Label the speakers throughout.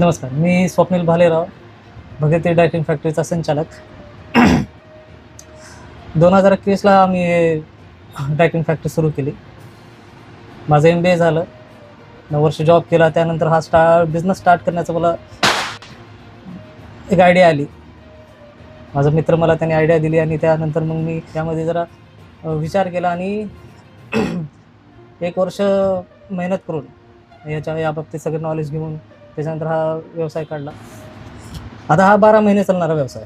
Speaker 1: नमस्कार मी स्वप्नील भालेराव भगती डायटिंग फॅक्टरीचा संचालक. दोन हजार एकवीसला आम्ही डायटिंग फॅक्टरी सुरू केली. माझं एम बी ए झालं. नऊ वर्ष जॉब केला त्यानंतर हा स्टार्ट बिझनेस स्टार्ट करण्याचं मला एक आयडिया आली. माझा मित्र मला त्याने आयडिया दिली आणि त्यानंतर मग मी त्यामध्ये जरा विचार केला आणि एक वर्ष मेहनत करून याच्या याबाबतीत सगळं नॉलेज घेऊन त्याच्यानंतर हा व्यवसाय काढला. आता हा बारा महिने चालणारा व्यवसाय.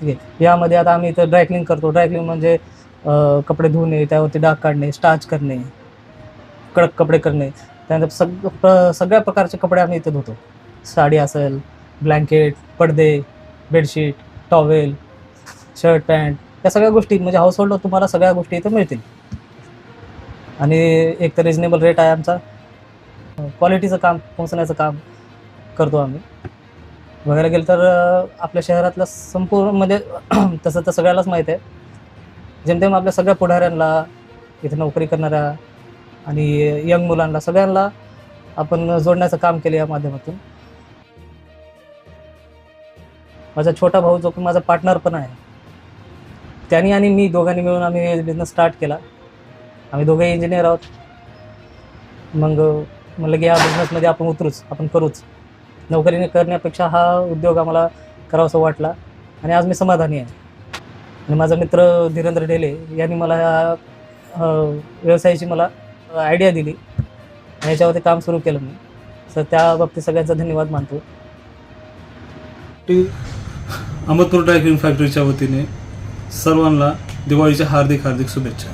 Speaker 1: ठीक आहे? यामध्ये आता आम्ही इथं ड्रायक्लिंग करतो. ड्रायक्लिंग म्हणजे कपडे धुणे त्यावरती डाग काढणे स्टाच करणे कडक कपडे करणे. त्यानंतर सग सगळ्या प्रकारचे कपडे आम्ही इथे धुतो. साडी असेल ब्लँकेट पडदे बेडशीट टॉवेल शर्ट पॅन्ट या सगळ्या गोष्टी म्हणजे हाऊसहोल्डवर तुम्हाला सगळ्या गोष्टी इथं मिळतील. आणि एक तर रिजनेबल रेट आहे आमचा. क्वालिटीचं काम पोहोचण्याचं काम करतो आम्ही. बघायला गेलं तर आपल्या शहरातलं संपूर्ण म्हणजे तसं तर सगळ्यालाच माहीत आहे. जेमतेम आपल्या सगळ्या पुढाऱ्यांना इथे नोकरी करणाऱ्या आणि यंग मुलांना सगळ्यांना आपण जोडण्याचं काम केलं या माध्यमातून. माझा छोटा भाऊ जो की माझा पार्टनर पण आहे त्यांनी आणि मी दोघांनी मिळून आम्ही बिझनेस स्टार्ट केला. आम्ही दोघे इंजिनियर आहोत. मग म्हणलं की या बिझनेसमध्ये आपण उतरूच आपण करूच. नोकरीने करण्यापेक्षा हा उद्योग आम्हाला करावासा वाटला आणि आज मी समाधानी आहे. आणि माझा मित्र धीरेंद्र ढेले यांनी मला या व्यवसायाची मला आयडिया दिली. आणि याच्यावरती काम सुरू केलं मी. सर त्या बाबतीत सगळ्यांचा धन्यवाद मानतो.
Speaker 2: टी अहमदपूर ड्रायक्लिंग फॅक्टरीच्या वतीने सर्वांना दिवाळीच्या हार्दिक हार्दिक शुभेच्छा.